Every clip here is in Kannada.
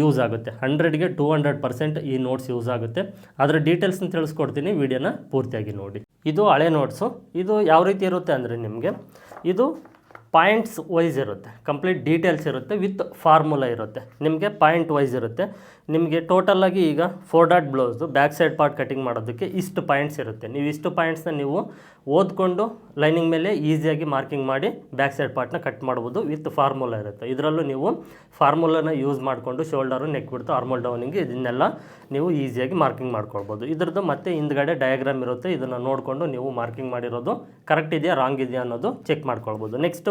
ಯೂಸ್ ಆಗುತ್ತೆ. ಹಂಡ್ರೆಡ್ಗೆ ಟೂ ಹಂಡ್ರೆಡ್ ಪರ್ಸೆಂಟ್ ಈ ನೋಟ್ಸ್ ಯೂಸ್ ಆಗುತ್ತೆ. ಅದರ ಡೀಟೇಲ್ಸ್ನ ತಿಳಿಸ್ಕೊಡ್ತೀನಿ ವಿಡಿಯೋನ ಪೂರ್ತಿಯಾಗಿ ನೋಡಿ. ಇದು ಹಳೆ ನೋಟ್ಸು ಇದು ಯಾವ ರೀತಿ ಇರುತ್ತೆ ಅಂದರೆ ನಿಮಗೆ, ಇದು ಪಾಯಿಂಟ್ಸ್ ವೈಸ್ ಇರುತ್ತೆ, ಕಂಪ್ಲೀಟ್ ಡೀಟೇಲ್ಸ್ ಇರುತ್ತೆ, ವಿತ್ ಫಾರ್ಮುಲಾ ಇರುತ್ತೆ. ನಿಮಗೆ ಪಾಯಿಂಟ್ ವೈಸ್ ಇರುತ್ತೆ. ನಿಮಗೆ ಟೋಟಲಾಗಿ ಈಗ four dot blouse back side part cutting ಮಾಡೋದಕ್ಕೆ ಇಷ್ಟು ಪಾಯಿಂಟ್ಸ್ ಇರುತ್ತೆ. ನೀವು ಇಷ್ಟು ಪಾಯಿಂಟ್ಸ್ನ ನೀವು ಓದ್ಕೊಂಡು ಲೈನಿಂಗ್ ಮೇಲೆ ಈಸಿಯಾಗಿ ಮಾರ್ಕಿಂಗ್ ಮಾಡಿ ಬ್ಯಾಕ್ ಸೈಡ್ ಪಾರ್ಟ್ನ ಕಟ್ ಮಾಡ್ಬೋದು, ವಿತ್ ಫಾರ್ಮುಲಾ ಇರುತ್ತೆ. ಇದರಲ್ಲೂ ನೀವು ಫಾರ್ಮುಲಾನ ಯೂಸ್ ಮಾಡಿಕೊಂಡು shoulder neck width armhole downing ಇದನ್ನೆಲ್ಲ ನೀವು ಈಸಿಯಾಗಿ ಮಾರ್ಕಿಂಗ್ ಮಾಡ್ಕೊಳ್ಬೋದು. ಇದ್ರದ್ದು ಮತ್ತೆ ಹಿಂದ್ಗಡೆ ಡಯಾಗ್ರಾಮ್ ಇರುತ್ತೆ. ಇದನ್ನು ನೋಡಿಕೊಂಡು ನೀವು ಮಾರ್ಕಿಂಗ್ ಮಾಡಿರೋದು ಕರೆಕ್ಟ್ ಇದೆಯಾ ರಾಂಗ್ ಇದೆಯಾ ಅನ್ನೋದು ಚೆಕ್ ಮಾಡ್ಕೊಳ್ಬೋದು. Next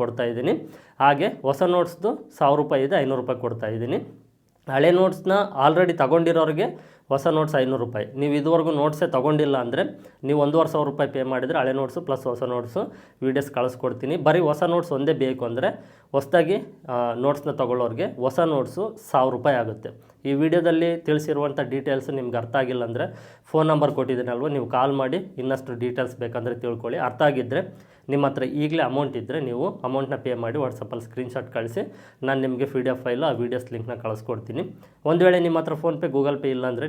ಕೊಡ್ತಾ ಇದ್ದೀನಿ. ಹಾಗೆ ಹೊಸ ನೋಟ್ಸ್ದು ಸಾವಿರ ರೂಪಾಯಿ ಇದೆ, ಐನೂರು ರೂಪಾಯಿ ಕೊಡ್ತಾ ಇದ್ದೀನಿ. ಹಳೆ ನೋಟ್ಸ್ನ ಆಲ್ರೆಡಿ ತಗೊಂಡಿರೋರಿಗೆ ಹೊಸ ನೋಟ್ಸ್ ಐನೂರು ರೂಪಾಯಿ. ನೀವು ಇದುವರೆಗೂ ನೋಟ್ಸೇ ತೊಗೊಂಡಿಲ್ಲ ಅಂದರೆ ನೀವು ಒಂದೂವರೆ ಸಾವಿರ ರೂಪಾಯಿ ಪೇ ಮಾಡಿದರೆ ಹಳೆ ನೋಟ್ಸು ಪ್ಲಸ್ ಹೊಸ ನೋಟ್ಸು ವೀಡಿಯೋಸ್ ಕಳಿಸ್ಕೊಡ್ತೀನಿ. ಬರೀ ಹೊಸ ನೋಟ್ಸ್ ಒಂದೇ ಬೇಕು ಅಂದರೆ ಹೊಸದಾಗಿ ನೋಟ್ಸ್ನ ತೊಗೊಳ್ಳೋರಿಗೆ ಹೊಸ ನೋಟ್ಸು ಸಾವಿರ ರೂಪಾಯಿ ಆಗುತ್ತೆ. ಈ ವಿಡಿಯೋದಲ್ಲಿ ತಿಳಿಸಿರುವಂಥ ಡೀಟೇಲ್ಸ್ ನಿಮ್ಗೆ ಅರ್ಥ ಆಗಿಲ್ಲ ಅಂದರೆ ಫೋನ್ ನಂಬರ್ ಕೊಟ್ಟಿದ್ದೀನಲ್ವ, ನೀವು ಕಾಲ್ ಮಾಡಿ ಇನ್ನಷ್ಟು ಡೀಟೇಲ್ಸ್ ಬೇಕಂದರೆ ತಿಳ್ಕೊಳ್ಳಿ. ಅರ್ಥ ಆಗಿದ್ದರೆ ನಿಮ್ಮ ಹತ್ರ ಈಗಲೇ ಅಮೌಂಟ್ ಇದ್ದರೆ ನೀವು ಅಮೌಂಟ್ನ ಪೇ ಮಾಡಿ ವಾಟ್ಸಪ್ಪಲ್ಲಿ ಸ್ಕ್ರೀನ್ಶಾಟ್ ಕಳಿಸಿ, ನಾನು ನಿಮಗೆ ಪಿ ಡಿ ಎಫ್ ಫೈಲು ಆ ವೀಡಿಯೋಸ್ ಲಿಂಕ್ನ ಕಳಿಸ್ಕೊಡ್ತೀನಿ. ಒಂದು ವೇಳೆ ನಿಮ್ಮ ಹತ್ರ ಫೋನ್ಪೇ ಗೂಗಲ್ ಪೇ ಇಲ್ಲ ಅಂದರೆ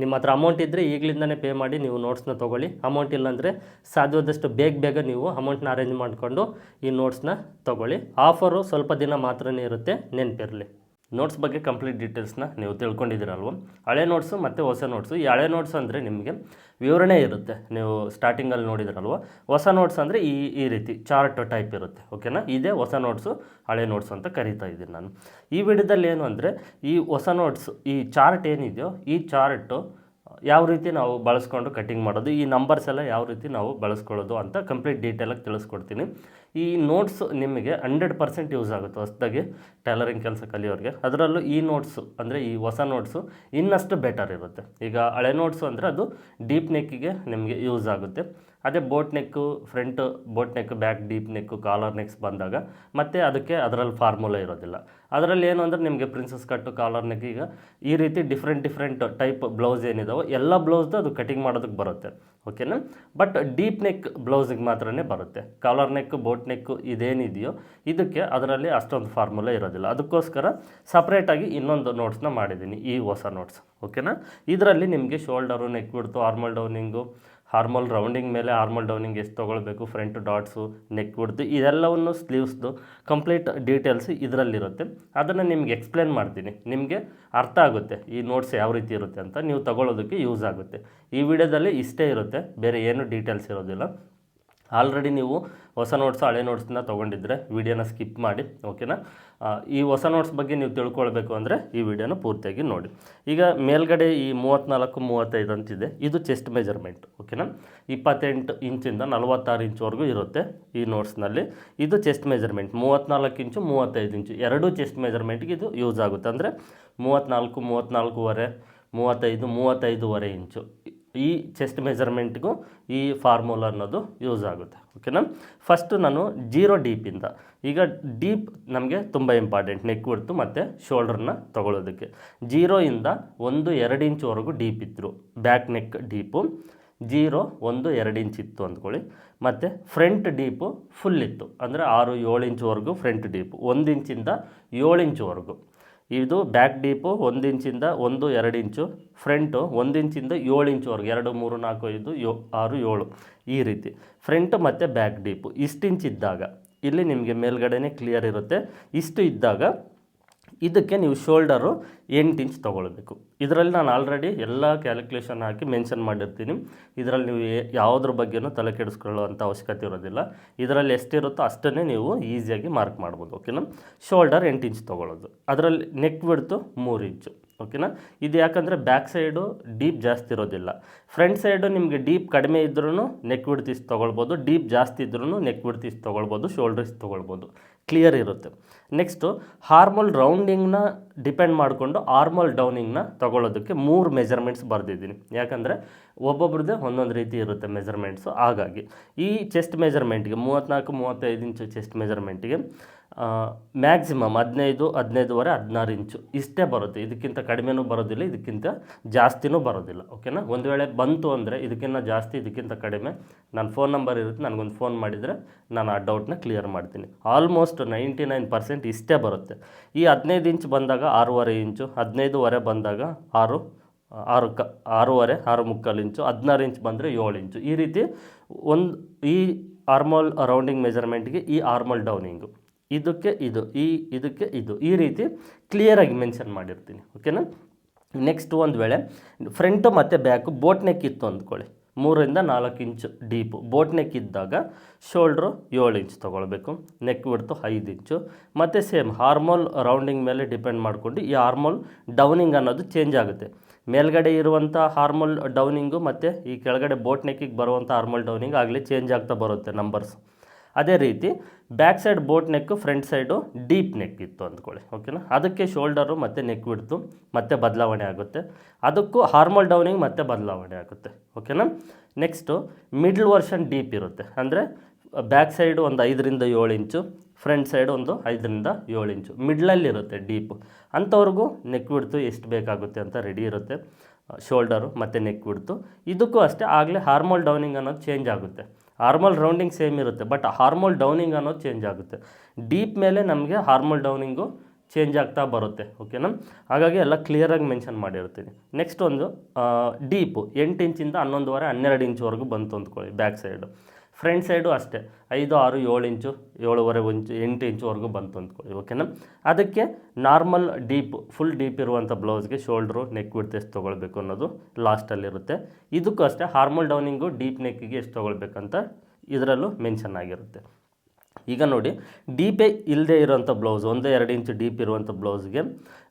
ನಿಮ್ಮ ಹತ್ರ ಅಮೌಂಟ್ ಇದ್ದರೆ ಈಗಲಿಂದನೇ ಪೇ ಮಾಡಿ ನೀವು ನೋಟ್ಸ್ನ ತೊಗೊಳ್ಳಿ. ಅಮೌಂಟ್ ಇಲ್ಲಾಂದರೆ ಸಾಧ್ಯವಾದಷ್ಟು ಬೇಗ ಬೇಗ ನೀವು ಅಮೌಂಟ್ನ ಅರೇಂಜ್ ಮಾಡಿಕೊಂಡು ಈ ನೋಟ್ಸ್ನ ತೊಗೊಳ್ಳಿ. ಆಫರು ಸ್ವಲ್ಪ ದಿನ ಮಾತ್ರನೇ ಇರುತ್ತೆ, ನೆನಪಿರಲಿ. ನೋಟ್ಸ್ ಬಗ್ಗೆ ಕಂಪ್ಲೀಟ್ ಡೀಟೇಲ್ಸ್ನ ನೀವು ತಿಳ್ಕೊಂಡಿದ್ದೀರಲ್ವ? ಹಳೆ ನೋಟ್ಸು ಮತ್ತು ಹೊಸ ನೋಟ್ಸು ಈ ಹಳೆ ನೋಟ್ಸ್ ಅಂದರೆ ನಿಮಗೆ ವಿವರಣೆ ಇರುತ್ತೆ. ನೀವು ಸ್ಟಾರ್ಟಿಂಗಲ್ಲಿ ನೋಡಿದ್ರಲ್ವ? ಹೊಸ ನೋಟ್ಸ್ ಅಂದರೆ ಈ ಈ ರೀತಿ ಚಾರ್ಟ್ ಟೈಪ್ ಇರುತ್ತೆ. ಓಕೆನಾ ಇದೇ ಹೊಸ ನೋಟ್ಸು ಹಳೆ ನೋಟ್ಸು ಅಂತ ಕರಿತಾ ಇದ್ದೀನಿ ನಾನು. ಈ ವಿಡಿಯೋದಲ್ಲಿ ಏನು ಅಂದರೆ ಈ ಹೊಸ ನೋಟ್ಸ್ ಈ ಚಾರ್ಟ್ ಏನಿದೆಯೋ, ಈ ಚಾರ್ಟು ಯಾವ ರೀತಿ ನಾವು ಬಳಸ್ಕೊಂಡು ಕಟ್ಟಿಂಗ್ ಮಾಡೋದು, ಈ ನಂಬರ್ಸ್ ಎಲ್ಲ ಯಾವ ರೀತಿ ನಾವು ಬಳಸ್ಕೊಳ್ಳೋದು ಅಂತ ಕಂಪ್ಲೀಟ್ ಡೀಟೇಲಾಗಿ ತಿಳಿಸ್ಕೊಡ್ತೀನಿ. ಈ ನೋಟ್ಸ್ ನಿಮಗೆ ಹಂಡ್ರೆಡ್ ಪರ್ಸೆಂಟ್ ಯೂಸ್ ಆಗುತ್ತೆ ಹೊಸದಾಗಿ ಟೈಲರಿಂಗ್ ಕೆಲಸ ಕಲಿಯೋರಿಗೆ. ಅದರಲ್ಲೂ ಈ ನೋಟ್ಸು ಅಂದರೆ ಈ ಹೊಸ ನೋಟ್ಸು ಇನ್ನಷ್ಟು ಬೆಟರ್ ಇರುತ್ತೆ. ಈಗ ಹಳೆ ನೋಟ್ಸು ಅಂದರೆ ಅದು ಡೀಪ್ ನೆಕ್ಕಿಗೆ ನಿಮಗೆ ಯೂಸ್ ಆಗುತ್ತೆ. ಅದೇ boat neck front boat neck, back deep neck collar necks ಬಂದಾಗ ಮತ್ತೆ ಅದಕ್ಕೆ ಅದರಲ್ಲಿ ಫಾರ್ಮುಲಾ ಇರೋದಿಲ್ಲ. ಅದರಲ್ಲಿ ಏನು ಅಂದರೆ ನಿಮಗೆ ಪ್ರಿನ್ಸಸ್ ಕಟ್ಟು ಕಾಲರ್ ನೆಕ್ ಈಗ ಈ ರೀತಿ ಡಿಫ್ರೆಂಟ್ ಡಿಫ್ರೆಂಟ್ ಟೈಪ್ ಬ್ಲೌಸ್ ಏನಿದಾವೋ ಎಲ್ಲ ಬ್ಲೌಸ್ದು ಅದು ಕಟಿಂಗ್ ಮಾಡೋದಕ್ಕೆ ಬರುತ್ತೆ, ಓಕೆನಾ? ಬಟ್ ಡೀಪ್ ನೆಕ್ ಬ್ಲೌಸಿಗೆ ಮಾತ್ರನೇ ಬರುತ್ತೆ. ಕಾಲರ್ ನೆಕ್, ಬೋಟ್ ನೆಕ್ ಇದೇನಿದೆಯೋ ಇದಕ್ಕೆ ಅದರಲ್ಲಿ ಅಷ್ಟೊಂದು ಫಾರ್ಮುಲಾ ಇರೋದಿಲ್ಲ. ಅದಕ್ಕೋಸ್ಕರ ಸಪ್ರೇಟಾಗಿ ಇನ್ನೊಂದು ನೋಟ್ಸ್ನ ಮಾಡಿದ್ದೀನಿ, ಈ ಹೊಸ ನೋಟ್ಸ್ ಓಕೆನಾ? ಇದರಲ್ಲಿ ನಿಮಗೆ ಶೋಲ್ಡರು ನೆಕ್ ಬಿಡ್ತು ಆರ್ಮಲ್ ಡೌನಿಂಗು ಹಾರ್ಮಲ್ ರೌಂಡಿಂಗ್ ಮೇಲೆ ಹಾರ್ಮಲ್ ಡೌನಿಂಗ್ ಎಷ್ಟು ತೊಗೊಳ್ಬೇಕು ಫ್ರಂಟ್ ಡಾಟ್ಸು ನೆಕ್ ಬಿಡ್ತು ಇದೆಲ್ಲವನ್ನು ಸ್ಲೀವ್ಸ್ದು ಕಂಪ್ಲೀಟ್ ಡೀಟೇಲ್ಸ್ ಇದರಲ್ಲಿರುತ್ತೆ. ಅದನ್ನು ನಿಮ್ಗೆ ಎಕ್ಸ್ಪ್ಲೇನ್ ಮಾಡ್ತೀನಿ. ನಿಮಗೆ ಅರ್ಥ ಆಗುತ್ತೆ ಈ ನೋಟ್ಸ್ ಯಾವ ರೀತಿ ಇರುತ್ತೆ ಅಂತ. ನೀವು ತಗೊಳ್ಳೋದಕ್ಕೆ ಯೂಸ್ ಆಗುತ್ತೆ. ಈ ವಿಡಿಯೋದಲ್ಲಿ ಇಷ್ಟೇ ಇರುತ್ತೆ. ಬೇರೆ ಏನು ಡೀಟೇಲ್ಸ್ ಇರೋದಿಲ್ಲ. ಆಲ್ರೆಡಿ ನೀವು ಹೊಸ ನೋಟ್ಸ್ ಹಳೆ ನೋಟ್ಸ್ನ ತೊಗೊಂಡಿದ್ರೆ ವಿಡಿಯೋನ ಸ್ಕಿಪ್ ಮಾಡಿ ಓಕೆನಾ ಈ ಹೊಸ ನೋಟ್ಸ್ ಬಗ್ಗೆ ನೀವು ತಿಳ್ಕೊಳ್ಬೇಕು ಅಂದರೆ ಈ ವಿಡಿಯೋನ ಪೂರ್ತಿಯಾಗಿ ನೋಡಿ. ಈಗ ಮೇಲ್ಗಡೆ ಈ ಮೂವತ್ತ್ನಾಲ್ಕು ಮೂವತ್ತೈದು ಅಂತಿದೆ. ಇದು ಚೆಸ್ಟ್ ಮೆಜರ್ಮೆಂಟ್ ಓಕೆನಾ ಇಪ್ಪತ್ತೆಂಟು ಇಂಚಿಂದ ನಲವತ್ತಾರು ಇಂಚುವರೆಗೂ ಇರುತ್ತೆ ಈ ನೋಟ್ಸ್ನಲ್ಲಿ ಇದು ಚೆಸ್ಟ್ ಮೆಜರ್ಮೆಂಟ್ ಮೂವತ್ತ್ನಾಲ್ಕು ಇಂಚು ಮೂವತ್ತೈದು ಇಂಚು. ಎರಡೂ ಚೆಸ್ಟ್ ಮೆಜರ್ಮೆಂಟ್ಗೆ ಇದು ಯೂಸ್ ಆಗುತ್ತೆ. ಅಂದರೆ ಮೂವತ್ತ್ನಾಲ್ಕು ಮೂವತ್ತ್ನಾಲ್ಕೂವರೆ ಮೂವತ್ತೈದು, ಮೂವತ್ತೈದೂವರೆ ಇಂಚು. ಈ ಚೆಸ್ಟ್ ಮೆಜರ್ಮೆಂಟ್ಗೂ ಈ ಫಾರ್ಮುಲಾ ಅನ್ನೋದು ಯೂಸ್ ಆಗುತ್ತೆ ಓಕೆನಾ ಫಸ್ಟು ನಾನು ಜೀರೋ ಡೀಪಿಂದ ಈಗ ಡೀಪ್ ನಮಗೆ ತುಂಬ ಇಂಪಾರ್ಟೆಂಟ್ ನೆಕ್ ಬಿಡ್ತು ಮತ್ತು ಶೋಲ್ಡ್ರನ್ನ ತಗೊಳ್ಳೋದಕ್ಕೆ. ಜೀರೋಯಿಂದ ಒಂದು ಎರಡು ಇಂಚ್ವರೆಗೂ ಡೀಪ್ ಇದ್ದರು ಬ್ಯಾಕ್ ನೆಕ್ ಡೀಪು ಜೀರೋ ಒಂದು, ಎರಡು ಇಂಚ್ ಇತ್ತು ಅಂದ್ಕೊಳ್ಳಿ. ಮತ್ತು ಫ್ರಂಟ್ ಡೀಪು ಫುಲ್ ಇತ್ತು, ಅಂದರೆ ಆರು, ಏಳು ಇಂಚ್ವರೆಗೂ ಫ್ರಂಟ್ ಡೀಪು ಒಂದು ಇಂಚಿಂದ ಏಳು ಇಂಚ್ವರೆಗೂ ಇದು ಬ್ಯಾಕ್ ಡೀಪು ಒಂದು ಇಂಚಿಂದ ಒಂದು ಎರಡು ಇಂಚು ಫ್ರಂಟು ಒಂದು ಇಂಚಿಂದ ಏಳು ಇಂಚುವರೆಗೆ ಎರಡು, ಮೂರು, ನಾಲ್ಕು, ಐದು, ಯೋ, ಆರು, ಏಳು ಈ ರೀತಿ. ಫ್ರಂಟ್ ಮತ್ತು ಬ್ಯಾಕ್ ಡೀಪು ಇಷ್ಟು ಇಂಚ್ ಇದ್ದಾಗ, ಇಲ್ಲಿ ನಿಮಗೆ ಮೇಲ್ಗಡೆನೇ ಕ್ಲಿಯರ್ ಇರುತ್ತೆ. ಇಷ್ಟು ಇದ್ದಾಗ ಇದಕ್ಕೆ ನೀವು ಶೋಲ್ಡರು ಎಂಟು ಇಂಚ್ ತೊಗೊಳ್ಬೇಕು. ಇದರಲ್ಲಿ ನಾನು ಆಲ್ರೆಡಿ ಎಲ್ಲ ಕ್ಯಾಲ್ಕುಲೇಷನ್ ಹಾಕಿ ಮೆನ್ಷನ್ ಮಾಡಿರ್ತೀನಿ. ಇದರಲ್ಲಿ ನೀವು ಯಾವುದ್ರ ಬಗ್ಗೆನೂ ತಲೆ ಕೆಡಿಸ್ಕೊಳ್ಳುವಂಥ ಅವಶ್ಯಕತೆ ಇರೋದಿಲ್ಲ. ಇದರಲ್ಲಿ ಎಷ್ಟಿರುತ್ತೋ ಅಷ್ಟನ್ನೇ ನೀವು ಈಸಿಯಾಗಿ ಮಾರ್ಕ್ ಮಾಡ್ಬೋದು ಓಕೆನಾ ಶೋಲ್ಡರ್ ಎಂಟು ಇಂಚ್ ತೊಗೊಳ್ಳೋದು. ಅದರಲ್ಲಿ ನೆಕ್ ಬಿಡ್ತು ಮೂರು ಇಂಚು ಓಕೆನಾ ಇದು ಯಾಕಂದರೆ ಬ್ಯಾಕ್ ಸೈಡು ಡೀಪ್ ಜಾಸ್ತಿ ಇರೋದಿಲ್ಲ. ಫ್ರಂಟ್ ಸೈಡು ನಿಮಗೆ ಡೀಪ್ ಕಡಿಮೆ ಇದ್ರೂ ನೆಕ್ ಬಿಡ್ತೀಸ್ ತೊಗೊಳ್ಬೋದು ಡೀಪ್ ಜಾಸ್ತಿ ಇದ್ರೂ ನೆಕ್ ಬಿಡ್ತೀಸ್ ತೊಗೊಳ್ಬೋದು ಶೋಲ್ಡರ್ಸ್ ತೊಗೊಳ್ಬೋದು. ಕ್ಲಿಯರ್ ಇರುತ್ತೆ. ನೆಕ್ಸ್ಟು ಹಾರ್ಮೋಲ್ ರೌಂಡಿಂಗ್ನ ಡಿಪೆಂಡ್ ಮಾಡಿಕೊಂಡು ಹಾರ್ಮೋಲ್ ಡೌನಿಂಗ್ನ ತಗೊಳ್ಳೋದಕ್ಕೆ ಮೂರು ಮೆಜರ್ಮೆಂಟ್ಸ್ ಬರೆದಿದ್ದೀನಿ. ಯಾಕಂದರೆ ಒಬ್ಬೊಬ್ರದ್ದೇ ಒಂದೊಂದು ರೀತಿ ಇರುತ್ತೆ ಮೆಜರ್ಮೆಂಟ್ಸು ಹಾಗಾಗಿ ಈ ಚೆಸ್ಟ್ ಮೆಜರ್ಮೆಂಟ್ಗೆ ಮೂವತ್ತ್ನಾಲ್ಕು ಮೂವತ್ತೈದು ಇಂಚು ಚೆಸ್ಟ್ ಮೆಜರ್ಮೆಂಟ್ಗೆ ಮ್ಯಾಕ್ಸಿಮಮ್ ಹದಿನೈದು, ಹದಿನೈದುವರೆ, ಹದಿನಾರು ಇಂಚು ಇಷ್ಟೇ ಬರುತ್ತೆ. ಇದಕ್ಕಿಂತ ಕಡಿಮೆನೂ ಬರೋದಿಲ್ಲ, ಇದಕ್ಕಿಂತ ಜಾಸ್ತಿನೂ ಬರೋದಿಲ್ಲ. ಓಕೆನಾ ಒಂದು ವೇಳೆ ಬಂತು ಅಂದರೆ ಇದಕ್ಕಿಂತ ಜಾಸ್ತಿ, ಇದಕ್ಕಿಂತ ಕಡಿಮೆ ನನ್ನ ಫೋನ್ ನಂಬರ್ ಇರುತ್ತೆ, ನನಗೊಂದು ಫೋನ್ ಮಾಡಿದರೆ ನಾನು ಆ ಡೌಟ್ನ ಕ್ಲಿಯರ್ ಮಾಡ್ತೀನಿ. ಆಲ್ಮೋಸ್ಟ್ ನೈಂಟಿ ನೈನ್ ಪರ್ಸೆಂಟ್ ಇಷ್ಟೇ ಬರುತ್ತೆ. ಈ ಹದಿನೈದು ಇಂಚ್ ಬಂದಾಗ ಆರೂವರೆ ಇಂಚು ಹದಿನೈದುವರೆ ಬಂದಾಗ ಆರು ಆರು ಕ, ಆರೂವರೆ, ಆರು ಮುಕ್ಕಾಲು ಇಂಚು ಹದಿನಾರು ಇಂಚ್ ಬಂದರೆ ಏಳು ಇಂಚು ಈ ರೀತಿ ಒಂದು, ಈ ಆರ್ಮೋಲ್ ರೌಂಡಿಂಗ್ ಮೆಜರ್ಮೆಂಟ್ಗೆ ಈ ಆರ್ಮೋಲ್ ಡೌನಿಂಗು ಇದಕ್ಕೆ ಇದು, ಈ ಇದಕ್ಕೆ ಇದು. ಈ ರೀತಿ ಕ್ಲಿಯರಾಗಿ ಮೆನ್ಷನ್ ಮಾಡಿರ್ತೀನಿ ಓಕೆನಾ ನೆಕ್ಸ್ಟ್ ಒಂದು ವೇಳೆ ಫ್ರಂಟು ಮತ್ತು ಬ್ಯಾಕು ಬೋಟ್ ನೆಕ್ ಇತ್ತು ಅಂದ್ಕೊಳ್ಳಿ. ಮೂರರಿಂದ ನಾಲ್ಕು ಇಂಚು ಡೀಪು ಬೋಟ್ ನೆಕ್ ಇದ್ದಾಗ ಶೋಲ್ಡ್ರು ಏಳು ಇಂಚ್ ತೊಗೊಳ್ಬೇಕು ನೆಕ್ ಬಿಡ್ತು ಐದು ಇಂಚು ಮತ್ತು ಸೇಮ್ ಹಾರ್ಮೋಲ್ ರೌಂಡಿಂಗ್ ಮೇಲೆ ಡಿಪೆಂಡ್ ಮಾಡಿಕೊಂಡು ಈ ಹಾರ್ಮೋಲ್ ಡೌನಿಂಗ್ ಅನ್ನೋದು ಚೇಂಜ್ ಆಗುತ್ತೆ. ಮೇಲ್ಗಡೆ ಇರುವಂಥ ಹಾರ್ಮೋಲ್ ಡೌನಿಂಗು ಮತ್ತು ಈ ಕೆಳಗಡೆ ಬೋಟ್ ನೆಕ್ಕಿಗೆ ಬರುವಂಥ ಹಾರ್ಮೋಲ್ ಡೌನಿಂಗ್ ಆಗಲಿ ಚೇಂಜ್ ಆಗ್ತಾ ಬರುತ್ತೆ ನಂಬರ್ಸ್ ಅದೇ ರೀತಿ back side boat neck front side deep neck ಇತ್ತು ಅಂದ್ಕೊಳ್ಳಿ ಓಕೆನಾ ಅದಕ್ಕೆ ಶೋಲ್ಡರು ಮತ್ತು ನೆಕ್ ಬಿಡ್ತು ಮತ್ತೆ ಬದಲಾವಣೆ ಆಗುತ್ತೆ. ಅದಕ್ಕೂ ಹಾರ್ಮಲ್ ಡೌನಿಂಗ್ ಮತ್ತೆ ಬದಲಾವಣೆ ಆಗುತ್ತೆ ಓಕೆನಾ ನೆಕ್ಸ್ಟು ಮಿಡ್ಲ್ ವರ್ಷನ್ ಡೀಪ್ ಇರುತ್ತೆ, ಅಂದರೆ ಬ್ಯಾಕ್ ಸೈಡು ಒಂದು ಐದರಿಂದ ಏಳು ಇಂಚು ಫ್ರಂಟ್ ಸೈಡ್ ಒಂದು ಐದರಿಂದ ಏಳು ಇಂಚು ಮಿಡ್ಲಲ್ಲಿ ಇರುತ್ತೆ ಡೀಪ್ ಅಂಥವ್ರಿಗೂ ನೆಕ್ ಬಿಡ್ತು ಎಷ್ಟು ಬೇಕಾಗುತ್ತೆ ಅಂತ ರೆಡಿ ಇರುತ್ತೆ. ಶೋಲ್ಡರು ಮತ್ತು ನೆಕ್ ಬಿಡ್ತು ಇದಕ್ಕೂ ಅಷ್ಟೇ, ಆಗಲೇ ಹಾರ್ಮಲ್ ಡೌನಿಂಗ್ ಅನ್ನೋದು ಚೇಂಜ್ ಆಗುತ್ತೆ. ಹಾರ್ಮೋಲ್ ರೌಂಡಿಂಗ್ ಸೇಮ್ ಇರುತ್ತೆ, ಬಟ್ ಹಾರ್ಮೋಲ್ ಡೌನಿಂಗ್ ಅನ್ನೋದು ಚೇಂಜ್ ಆಗುತ್ತೆ. ಡೀಪ್ ಮೇಲೆ ನಮಗೆ ಹಾರ್ಮೋಲ್ ಡೌನಿಂಗು ಚೇಂಜ್ ಆಗ್ತಾ ಬರುತ್ತೆ ಓಕೆನಾ ಹಾಗಾಗಿ ಎಲ್ಲ ಕ್ಲಿಯರಾಗಿ ಮೆನ್ಷನ್ ಮಾಡಿರ್ತೀನಿ. ನೆಕ್ಸ್ಟ್ ಒಂದು ಡೀಪು ಎಂಟು ಇಂಚಿಂದ ಹನ್ನೊಂದುವರೆ, ಹನ್ನೆರಡು ಇಂಚ್ವರೆಗೂ ಬಂತು ಅಂದ್ಕೊಳ್ಳಿ ಬ್ಯಾಕ್ ಸೈಡು ಫ್ರಂಟ್ ಸೈಡು ಅಷ್ಟೇ, ಐದು, ಆರು, ಏಳು ಇಂಚು, ಏಳುವರೆ ಇಂಚು, ಎಂಟು ಇಂಚುವರೆಗೂ ಬಂತು ಅಂದ್ಕೊಳ್ಳಿ ಓಕೆನಾ ಅದಕ್ಕೆ ನಾರ್ಮಲ್ ಡೀಪ್ ಫುಲ್ ಡೀಪ್ ಇರುವಂಥ ಬ್ಲೌಸ್ಗೆ ಶೋಲ್ಡ್ರು ನೆಕ್ ವಿಡ್ತ್ ಎಷ್ಟು ತೊಗೊಳ್ಬೇಕು ಅನ್ನೋದು ಲಾಸ್ಟಲ್ಲಿರುತ್ತೆ ಇದಕ್ಕೂ ಅಷ್ಟೇ ಹಾರ್ಮಲ್ ಡೌನಿಂಗು ಡೀಪ್ ನೆಕ್ಕಿಗೆ ಎಷ್ಟು ತೊಗೊಳ್ಬೇಕಂತ ಇದರಲ್ಲೂ ಮೆನ್ಷನ್ ಆಗಿರುತ್ತೆ. ಈಗ ನೋಡಿ ಡೀಪೇ ಇಲ್ಲದೆ ಇರುವಂಥ ಬ್ಲೌಸ್ ಒಂದೇ ಎರಡು ಇಂಚು ಡೀಪ್ ಇರುವಂಥ ಬ್ಲೌಸ್ಗೆ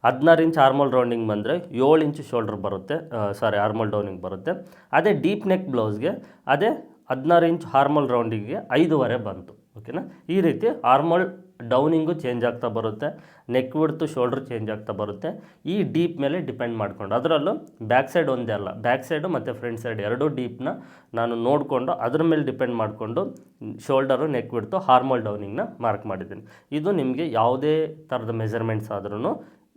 ಹದಿನಾರು ಇಂಚ್ ಆರ್ಮಲ್ ರೌಂಡಿಂಗ್ ಬಂದರೆ ಏಳು ಇಂಚು ಶೋಲ್ಡ್ರ್ ಬರುತ್ತೆ ಸಾರಿ ಆರ್ಮಲ್ ಡೌನಿಂಗ್ ಬರುತ್ತೆ. ಅದೇ ಡೀಪ್ ನೆಕ್ ಬ್ಲೌಸ್ಗೆ ಅದೇ ಹದಿನಾರು ಇಂಚ್ ಹಾರ್ಮಲ್ ರೌಂಡಿಗೆ ಐದೂವರೆ ಬಂತು ಓಕೆನಾ ಈ ರೀತಿ ಹಾರ್ಮಲ್ ಡೌನಿಂಗು ಚೇಂಜ್ ಆಗ್ತಾ ಬರುತ್ತೆ ನೆಕ್ ಬಿಡ್ತು ಶೋಲ್ಡ್ರ್ ಚೇಂಜ್ ಆಗ್ತಾ ಬರುತ್ತೆ. ಈ ಡೀಪ್ ಮೇಲೆ ಡಿಪೆಂಡ್ ಮಾಡಿಕೊಂಡು, ಅದರಲ್ಲೂ ಬ್ಯಾಕ್ ಸೈಡ್ ಒಂದೇ ಅಲ್ಲ ಬ್ಯಾಕ್ ಸೈಡು ಮತ್ತು ಫ್ರಂಟ್ ಸೈಡ್ ಎರಡೂ ಡೀಪ್ನ ನಾನು ನೋಡಿಕೊಂಡು ಅದ್ರ ಮೇಲೆ ಡಿಪೆಂಡ್ ಮಾಡಿಕೊಂಡು ಶೋಲ್ಡರು ನೆಕ್ ಬಿಡ್ತು ಹಾರ್ಮಲ್ ಡೌನಿಂಗ್ನ ಮಾರ್ಕ್ ಮಾಡಿದ್ದೀನಿ. ಇದು ನಿಮಗೆ ಯಾವುದೇ ಥರದ ಮೆಜರ್ಮೆಂಟ್ಸ್ ಆದ್ರೂ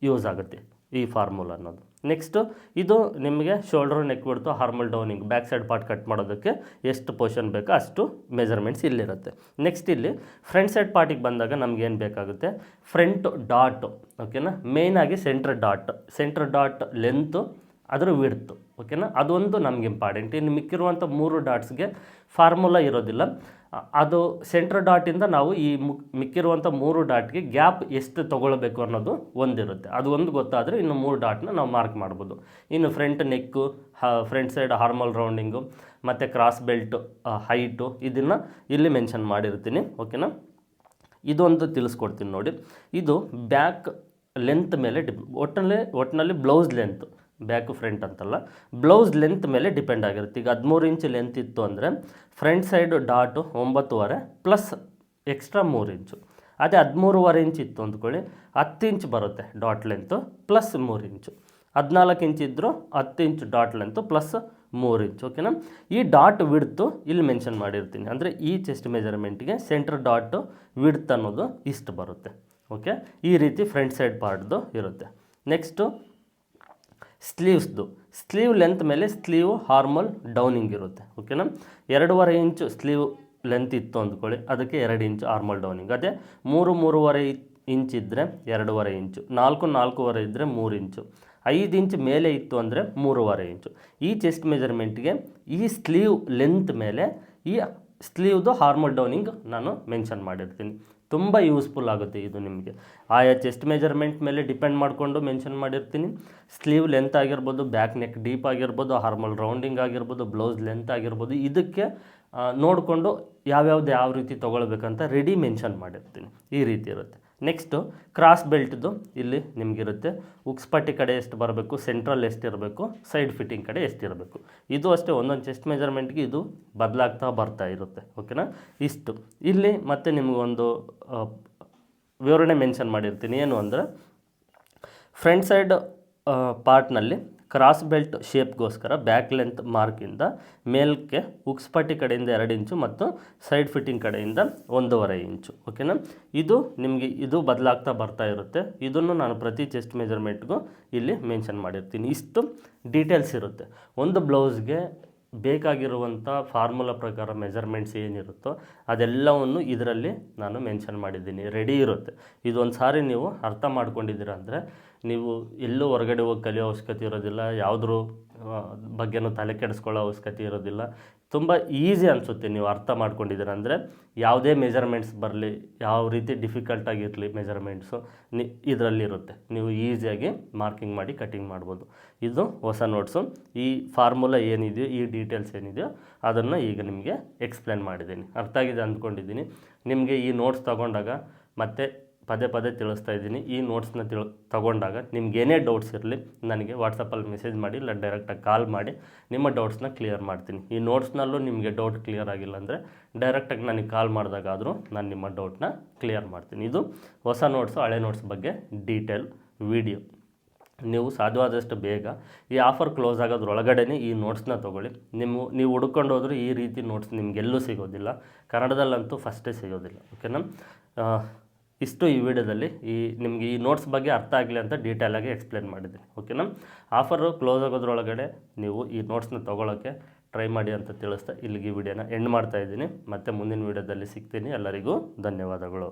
ಯೂಸ್ ಆಗುತ್ತೆ. ಈ ಫಾರ್ಮುಲಾ ಅನ್ನೋದು. ನೆಕ್ಸ್ಟು ಇದು ನಿಮಗೆ shoulder neck width armhole downing back side part cut ಮಾಡೋದಕ್ಕೆ ಎಷ್ಟು ಪೋರ್ಷನ್ ಬೇಕೋ ಅಷ್ಟು ಮೆಜರ್ಮೆಂಟ್ಸ್ ಇಲ್ಲಿರುತ್ತೆ. ನೆಕ್ಸ್ಟ್ ಇಲ್ಲಿ ಫ್ರಂಟ್ ಸೈಡ್ ಪಾರ್ಟಿಗೆ ಬಂದಾಗ ನಮ್ಗೆ ಏನು ಬೇಕಾಗುತ್ತೆ? ಫ್ರಂಟ್ ಡಾಟ್ ಓಕೆನಾ ಮೇಯ್ನಾಗಿ centre dot centre dot length ಅದರ ವಿಡ್ತು ಓಕೆನಾ ಅದೊಂದು ನಮ್ಗೆ ಇಂಪಾರ್ಟೆಂಟ್ ಇನ್ನು ಮಿಕ್ಕಿರುವಂಥ ಮೂರು ಡಾಟ್ಸ್ಗೆ ಫಾರ್ಮುಲಾ ಇರೋದಿಲ್ಲ. ಅದು ಸೆಂಟ್ರ್ ಡಾಟಿಂದ ನಾವು ಈ ಮುಕ್ ಮಿಕ್ಕಿರುವಂಥ ಮೂರು ಡಾಟ್ಗೆ ಗ್ಯಾಪ್ ಎಷ್ಟು ತೊಗೊಳ್ಬೇಕು ಅನ್ನೋದು ಒಂದಿರುತ್ತೆ. ಅದು ಒಂದು ಗೊತ್ತಾದರೆ ಇನ್ನು ಮೂರು ಡಾಟ್ನ ನಾವು ಮಾರ್ಕ್ ಮಾಡ್ಬೋದು. ಇನ್ನು front neck front side armhole rounding ಮತ್ತು ಕ್ರಾಸ್ ಬೆಲ್ಟು ಹೈಟು ಇದನ್ನು ಇಲ್ಲಿ ಮೆನ್ಷನ್ ಮಾಡಿರ್ತೀನಿ. ಓಕೆನಾ ಇದೊಂದು ತಿಳಿಸ್ಕೊಡ್ತೀನಿ ನೋಡಿ. ಇದು ಬ್ಯಾಕ್ ಲೆಂತ್ ಮೇಲೆ ಡಿಪ್ ಒಟ್ಟಿನಲ್ಲಿ ಒಟ್ಟಿನಲ್ಲಿ ಬ್ಲೌಸ್ ಲೆಂತ್ ಬ್ಯಾಕ್ ಫ್ರಂಟ್ ಅಂತಲ್ಲ. ಬ್ಲೌಸ್ ಲೆಂತ್ ಮೇಲೆ ಡಿಪೆಂಡ್ ಆಗಿರುತ್ತೆ. ಈಗ ಹದಿಮೂರು ಇಂಚ್ ಲೆಂತ್ ಇತ್ತು ಅಂದರೆ ಫ್ರಂಟ್ ಸೈಡು ಡಾಟು ಒಂಬತ್ತುವರೆ ಪ್ಲಸ್ ಎಕ್ಸ್ಟ್ರಾ ಮೂರು ಇಂಚು ಅದೇ ಹದಿಮೂರುವರೆ ಇಂಚ್ ಇತ್ತು ಅಂದ್ಕೊಳ್ಳಿ. ಹತ್ತು ಇಂಚ್ ಬರುತ್ತೆ ಡಾಟ್ ಲೆಂತು ಪ್ಲಸ್ ಮೂರು ಇಂಚು ಹದಿನಾಲ್ಕು ಇಂಚ್ ಇದ್ದರೂ ಹತ್ತು ಇಂಚ್ ಡಾಟ್ ಲೆಂತು ಪ್ಲಸ್ ಮೂರು ಇಂಚ್ ಓಕೆನಾ ಈ ಡಾಟ್ ವಿಡ್ತು ಇಲ್ಲಿ ಮೆನ್ಷನ್ ಮಾಡಿರ್ತೀನಿ. ಅಂದರೆ ಈ ಚೆಸ್ಟ್ ಮೆಜರ್ಮೆಂಟ್ಗೆ ಸೆಂಟ್ರ್ ಡಾಟು ವಿಡ್ತ್ ಅನ್ನೋದು ಇಷ್ಟು ಬರುತ್ತೆ ಓಕೆ ಈ ರೀತಿ ಫ್ರಂಟ್ ಸೈಡ್ ಪಾರ್ಟ್ದು ಇರುತ್ತೆ. ನೆಕ್ಸ್ಟು ಸ್ಲೀವ್ಸ್ದು. ಸ್ಲೀವ್ ಲೆಂತ್ ಮೇಲೆ ಸ್ಲೀವ್ ಹಾರ್ಮಲ್ ಡೌನಿಂಗ್ ಇರುತ್ತೆ. ಓಕೆನಾ? ಎರಡೂವರೆ ಇಂಚು ಸ್ಲೀವ್ ಲೆಂತ್ ಇತ್ತು ಅಂದ್ಕೊಳ್ಳಿ. ಅದಕ್ಕೆ ಎರಡು ಇಂಚು ಹಾರ್ಮಲ್ ಡೌನಿಂಗ್. ಅದೇ ಮೂರು ಮೂರುವರೆ ಇಂಚ್ ಇದ್ದರೆ ಎರಡೂವರೆ ಇಂಚು. ನಾಲ್ಕು ನಾಲ್ಕೂವರೆ ಇದ್ದರೆ ಮೂರು ಇಂಚು. ಐದು ಇಂಚ್ ಮೇಲೆ ಇತ್ತು ಅಂದರೆ ಮೂರುವರೆ ಇಂಚು. ಈ ಚೆಸ್ಟ್ ಮೆಜರ್ಮೆಂಟ್ಗೆ ಈ ಸ್ಲೀವ್ ಲೆಂತ್ ಮೇಲೆ ಈ ಸ್ಲೀವ್ದು ಹಾರ್ಮಲ್ ಡೌನಿಂಗ್ ನಾನು ಮೆನ್ಷನ್ ಮಾಡಿರ್ತೀನಿ. ತುಂಬ ಯೂಸ್ಫುಲ್ ಆಗುತ್ತೆ ಇದು ನಿಮಗೆ. ಆಯಾ ಚೆಸ್ಟ್ ಮೆಜರ್ಮೆಂಟ್ ಮೇಲೆ ಡಿಪೆಂಡ್ ಮಾಡಿಕೊಂಡು ಮೆನ್ಷನ್ ಮಾಡಿರ್ತೀನಿ. ಸ್ಲೀವ್ ಲೆಂತ್ ಆಗಿರ್ಬೋದು ಬ್ಯಾಕ್ ನೆಕ್ ಡೀಪ್ ಆಗಿರ್ಬೋದು ಹಾರ್ಮಲ್ ರೌಂಡಿಂಗ್ ಆಗಿರ್ಬೋದು ಬ್ಲೌಸ್ ಲೆಂತ್ ಆಗಿರ್ಬೋದು, ಇದಕ್ಕೆ ನೋಡಿಕೊಂಡು ಯಾವ್ಯಾವ್ದು ಯಾವ ರೀತಿ ತೊಗೊಳ್ಬೇಕಂತ ರೆಡಿ ಮೆನ್ಷನ್ ಮಾಡಿರ್ತೀನಿ. ಈ ರೀತಿ ಇರುತ್ತೆ. ನೆಕ್ಸ್ಟು ಕ್ರಾಸ್ ಬೆಲ್ಟ್ದು ಇಲ್ಲಿ ನಿಮಗಿರುತ್ತೆ. ಉಕ್ಸ್ಪಟ್ಟಿ ಕಡೆ ಎಷ್ಟು ಬರಬೇಕು ಸೆಂಟ್ರಲ್ ಎಷ್ಟಿರಬೇಕು ಸೈಡ್ ಫಿಟ್ಟಿಂಗ್ ಕಡೆ ಎಷ್ಟಿರಬೇಕು ಇದು ಅಷ್ಟೇ, ಒಂದೊಂದು ಚೆಸ್ಟ್ ಮೆಜರ್ಮೆಂಟ್ಗೆ ಇದು ಬದಲಾಗ್ತಾ ಬರ್ತಾ ಇರುತ್ತೆ. ಓಕೆನಾ ಇಷ್ಟು. ಇಲ್ಲಿ ಮತ್ತೆ ನಿಮಗೊಂದು ವಿವರಣೆ ಮೆನ್ಷನ್ ಮಾಡಿರ್ತೀನಿ. ಏನು ಅಂದರೆ ಫ್ರಂಟ್ ಸೈಡ್ ಪಾರ್ಟ್ನಲ್ಲಿ ಕ್ರಾಸ್ ಬೆಲ್ಟ್ ಶೇಪ್ಗೋಸ್ಕರ ಬ್ಯಾಕ್ ಲೆಂತ್ ಮಾರ್ಕಿಂದ ಮೇಲಕ್ಕೆ ಉಕ್ಸ್ಪಟ್ಟಿ ಕಡೆಯಿಂದ ಎರಡು ಇಂಚು ಮತ್ತು ಸೈಡ್ ಫಿಟ್ಟಿಂಗ್ ಕಡೆಯಿಂದ ಒಂದೂವರೆ ಇಂಚು, ಓಕೆನಾ? ಇದು ನಿಮಗೆ ಇದು ಬದಲಾಗ್ತಾ ಬರ್ತಾ ಇರುತ್ತೆ. ಇದನ್ನು ನಾನು ಪ್ರತಿ ಚೆಸ್ಟ್ ಮೆಜರ್ಮೆಂಟ್ಗೂ ಇಲ್ಲಿ ಮೆನ್ಷನ್ ಮಾಡಿರ್ತೀನಿ. ಇಷ್ಟು ಡೀಟೇಲ್ಸ್ ಇರುತ್ತೆ. ಒಂದು ಬ್ಲೌಸ್ಗೆ ಬೇಕಾಗಿರುವಂಥ ಫಾರ್ಮುಲಾ ಪ್ರಕಾರ ಮೆಜರ್ಮೆಂಟ್ಸ್ ಏನಿರುತ್ತೋ ಅದೆಲ್ಲವನ್ನು ಇದರಲ್ಲಿ ನಾನು ಮೆನ್ಷನ್ ಮಾಡಿದ್ದೀನಿ. ರೆಡಿ ಇರುತ್ತೆ. ಇದೊಂದು ಸಾರಿ ನೀವು ಅರ್ಥ ಮಾಡ್ಕೊಂಡಿದ್ದೀರ ಅಂದರೆ ನೀವು ಎಲ್ಲೂ ಹೊರಗಡೆ ಹೋಗಿ ಕಲಿಯೋ ಅವಶ್ಯಕತೆ ಇರೋದಿಲ್ಲ, ಯಾವುದ್ರ ಬಗ್ಗೆಯೂ ತಲೆ ಕೆಡಿಸ್ಕೊಳ್ಳೋ ಅವಶ್ಯಕತೆ ಇರೋದಿಲ್ಲ. ತುಂಬ ಈಸಿ ಅನಿಸುತ್ತೆ ನೀವು ಅರ್ಥ ಮಾಡ್ಕೊಂಡಿದ್ದೀರ ಅಂದರೆ ಯಾವುದೇ ಮೆಜರ್ಮೆಂಟ್ಸ್ ಬರಲಿ, ಯಾವ ರೀತಿ ಡಿಫಿಕಲ್ಟಾಗಿರಲಿ ಮೆಜರ್ಮೆಂಟ್ಸು ನಿ, ಇದರಲ್ಲಿರುತ್ತೆ. ನೀವು ಈಸಿಯಾಗಿ ಮಾರ್ಕಿಂಗ್ ಮಾಡಿ ಕಟಿಂಗ್ ಮಾಡ್ಬೋದು. ಇದು ಹೊಸ ನೋಟ್ಸು ಈ ಫಾರ್ಮುಲಾ ಏನಿದೆಯೋ, ಈ ಡೀಟೇಲ್ಸ್ ಏನಿದೆಯೋ ಅದನ್ನು ಈಗ ನಿಮಗೆ ಎಕ್ಸ್ಪ್ಲೇನ್ ಮಾಡಿದ್ದೀನಿ. ಅರ್ಥ ಆಗಿದೆ ಅಂದ್ಕೊಂಡಿದ್ದೀನಿ. ನಿಮಗೆ ಈ ನೋಟ್ಸ್ ತಗೊಂಡಾಗ ಮತ್ತೆ ಪದೇ ಪದೇ ತಿಳಿಸ್ತಾ ಇದ್ದೀನಿ. ಈ ನೋಟ್ಸ್ನ ತಿಳ್, ತಗೊಂಡಾಗ ನಿಮ್ಗೆ ಏನೇ ಡೌಟ್ಸ್ ಇರಲಿ ನನಗೆ ವಾಟ್ಸಪ್ಪಲ್ಲಿ ಮೆಸೇಜ್ ಮಾಡಿ ಇಲ್ಲ ಡೈರೆಕ್ಟಾಗಿ ಕಾಲ್ ಮಾಡಿ ನಿಮ್ಮ ಡೌಟ್ಸ್ನ ಕ್ಲಿಯರ್ ಮಾಡ್ತೀನಿ. ಈ ನೋಟ್ಸ್ನಲ್ಲೂ ನಿಮಗೆ ಡೌಟ್ ಕ್ಲಿಯರ್ ಆಗಿಲ್ಲ ಅಂದರೆ ಡೈರೆಕ್ಟಾಗಿ ನನಗೆ ಕಾಲ್ ಮಾಡಿದಾಗಾದರೂ ನಾನು ನಿಮ್ಮ ಡೌಟ್ನ ಕ್ಲಿಯರ್ ಮಾಡ್ತೀನಿ. ಇದು ಹೊಸ ನೋಟ್ಸು ಹಳೆ ನೋಟ್ಸ್ ಬಗ್ಗೆ ಡೀಟೇಲ್ ವಿಡಿಯೋ ನೀವು ಸಾಧ್ಯವಾದಷ್ಟು ಬೇಗ ಈ ಆಫರ್ ಕ್ಲೋಸ್ ಆಗೋದ್ರೊಳಗಡೆ ಈ ನೋಟ್ಸ್ನ ತೊಗೊಳ್ಳಿ. ನಿಮ್ಮ, ನೀವು ಹುಡ್ಕೊಂಡು ಹೋದ್ರೆ ಈ ರೀತಿ ನೋಟ್ಸ್ ನಿಮಗೆಲ್ಲೂ ಸಿಗೋದಿಲ್ಲ. ಕನ್ನಡದಲ್ಲಂತೂ ಫಸ್ಟೇ ಸಿಗೋದಿಲ್ಲ. ಓಕೆನಾ ಇಷ್ಟು ಈ ವಿಡಿಯೋದಲ್ಲಿ ಈ ನಿಮಗೆ ಈ ನೋಟ್ಸ್ ಬಗ್ಗೆ ಅರ್ಥ ಆಗಲಿ ಅಂತ ಡೀಟೇಲಾಗಿ ಎಕ್ಸ್ಪ್ಲೇನ್ ಮಾಡಿದ್ದೀನಿ. ಓಕೆನಾ ಆಫರು ಕ್ಲೋಸ್ ಆಗೋದ್ರೊಳಗಡೆ ನೀವು ಈ ನೋಟ್ಸ್ನ ತೊಗೊಳೋಕ್ಕೆ ಟ್ರೈ ಮಾಡಿ ಅಂತ ತಿಳಿಸ್ತಾ ಇಲ್ಲಿಗೆ ಈ ವಿಡಿಯೋನ ಎಂಡ್ ಮಾಡ್ತಾ ಇದ್ದೀನಿ. ಮತ್ತೆ ಮುಂದಿನ ವಿಡಿಯೋದಲ್ಲಿ ಸಿಗ್ತೀನಿ. ಎಲ್ಲರಿಗೂ ಧನ್ಯವಾದಗಳು.